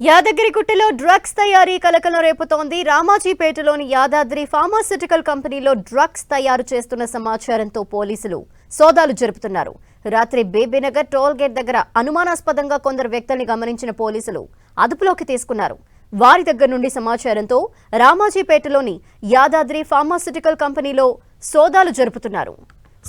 యాదగిరిగుట్టలో drugs తయారీ కలకలం రేపుతోంది. రామాజీపేటలోని యాదాద్రి ఫార్మాసిటికల్ కంపెనీలో డ్రగ్స్ తయారు చేస్తున్న సమాచారంతో పోలీసులు సోదాలు జరుపుతున్నారు. రాత్రి బేబీనగర్ టోల్ గేట్ దగ్గర అనుమానాస్పదంగా కొందరు వ్యక్తుల్ని గమనించిన పోలీసులు అదుపులోకి తీసుకున్నారు. వారి దగ్గర నుండి సమాచారంతో రామాజీపేటలోని యాదాద్రి ఫార్మాసిటికల్ కంపెనీలో సోదాలు జరుపుతున్నారు.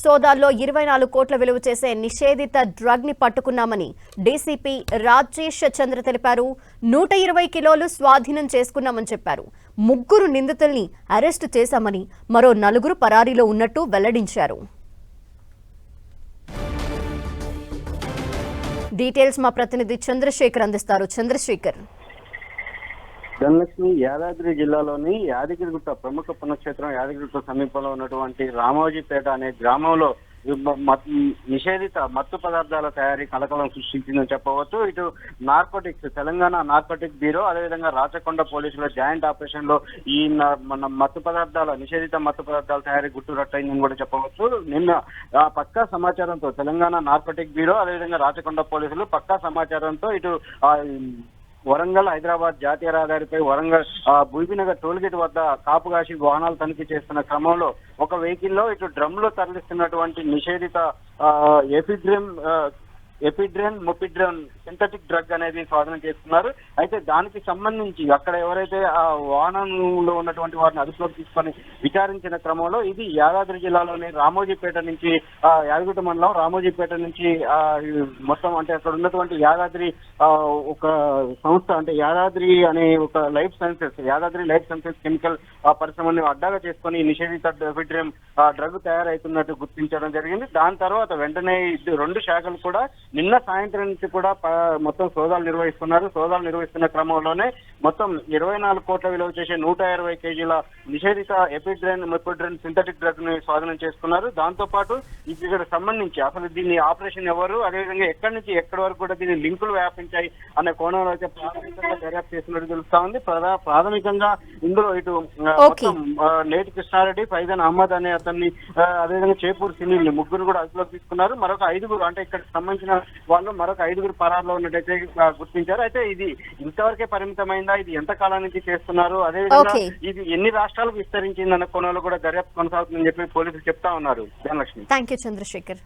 సోదాల్లో ఇరవై నాలుగు కోట్ల విలువ చేసే నిషేధిత డ్రగ్ని పట్టుకున్నామని డీసీపీ రాజేష్ చంద్ర తెలిపారు. నూట ఇరవై కిలోలు స్వాధీనం చేసుకున్నామని చెప్పారు. ముగ్గురు నిందితుల్ని అరెస్టు చేశామని మరో నలుగురు పరారీలో ఉన్నట్టు వెల్లడించారు. డీటెయిల్స్ మా ప్రతినిధి చంద్రశేఖర్ అందిస్తారు. చంద్రశేఖర్. ధనలక్ష్మి యాదాద్రి జిల్లాలోని యాదగిరిగుట్ట ప్రముఖ పుణ్యక్షేత్రం యాదగిరిగుట్ట సమీపంలో ఉన్నటువంటి రామోజీపేట అనే గ్రామంలో నిషేధిత మత్తు పదార్థాల తయారీ కలకలం సృష్టించిందని చెప్పవచ్చు. ఇటు నార్కోటిక్స్ తెలంగాణ నార్కోటిక్ బ్యూరో అదేవిధంగా రాచకొండ పోలీసుల జాయింట్ ఆపరేషన్లో ఈ మన మత్తు పదార్థాల నిషేధిత మత్తు పదార్థాల తయారీ గుట్టు రట్టయిందని కూడా చెప్పవచ్చు. నిన్న ఆ పక్కా సమాచారంతో తెలంగాణ నార్కోటిక్ బ్యూరో అదేవిధంగా రాచకొండ పోలీసులు పక్కా సమాచారంతో ఇటు వరంగల్ హైదరాబాద్ జాతీయ రహదారిపై వరంగల్ ఆ, టోల్గేట్ వద్ద కాపు కాసి వాహనాలు తనిఖీ చేస్తున్న క్రమంలో ఒక వెహికల్లో ఇటు డ్రమ్లో తరలిస్తున్నటువంటి నిషేధిత ఆ, ఎఫిడ్రిమ్ ఎపిడ్రెన్ మొపిడ్రెన్ సింథటిక్ డ్రగ్ అనేది స్వాధీనం చేసుకున్నారు అయితే దానికి సంబంధించి అక్కడ ఎవరైతే ఆ వాహనంలో ఉన్నటువంటి వారిని అదుపులోకి తీసుకొని విచారించిన క్రమంలో ఇది యాదాద్రి జిల్లాలోని రామోజీపేట నుంచి ఆ యాదగిరి మండలం రామోజీపేట నుంచి ఆ మొత్తం అంటే అక్కడ ఉన్నటువంటి యాదాద్రి ఆ ఒక సంస్థ అంటే యాదాద్రి అనే ఒక life sciences Yadadri life sciences chemical ఆ పరిశ్రమని అడ్డాగా చేసుకొని నిషేధిత ఎఫిడ్రియం డ్రగ్ తయారైతున్నట్టు గుర్తించడం జరిగింది. దాని తర్వాత వెంటనే రెండు శాఖలు కూడా నిన్న సాయంత్రం నుంచి కూడా మొత్తం సోదాలు నిర్వహిస్తున్నారు. సోదాలు నిర్వహిస్తున్న క్రమంలోనే మొత్తం ఇరవై నాలుగు కోట్ల విలువ చేసే నూట ఇరవై కేజీల నిషేధిత ఎపిడ్రెన్ మెపిడ్రెన్ సింథటిక్ డ్రగ్ని స్వాధీనం చేసుకున్నారు. దాంతో పాటు ఇక్కడ సంబంధించి అసలు దీన్ని ఆపరేషన్ ఎవరు అదేవిధంగా ఎక్కడి నుంచి ఎక్కడి వరకు కూడా దీని లింకులు వ్యాపించాయి అనే కోణంలో అయితే ప్రాథమికంగా దర్యాప్తు చేస్తున్నట్టు తెలుస్తా ఉంది. ప్రాథమికంగా ఇందులో ఇటు. మొత్తం నేటి కృష్ణారెడ్డి ఫైజాన్ అహ్మద్ అనే అతన్ని అదేవిధంగా చేపూర్ సునీల్ ముగ్గురు కూడా అదుపులోకి తీసుకున్నారు. మరొక ఐదుగురు అంటే ఇక్కడ సంబంధించిన వాళ్ళు మరొక ఐదుగురు పరారులో ఉన్నట్టయితే గుర్తించారు. అయితే ఇది ఇంతవరకే పరిమితమైందా? ఇది ఎంత కాలం నుంచి చేస్తున్నారు? అదేవిధంగా. ఇది ఎన్ని రాష్ట్రాలకు విస్తరించిందన్న కోణంలో కూడా దర్యాప్తు కొనసాగుతుందని చెప్పి పోలీసులు చెప్తా ఉన్నారు. ధనలక్ష్మి. Thank you Chandrashekhar.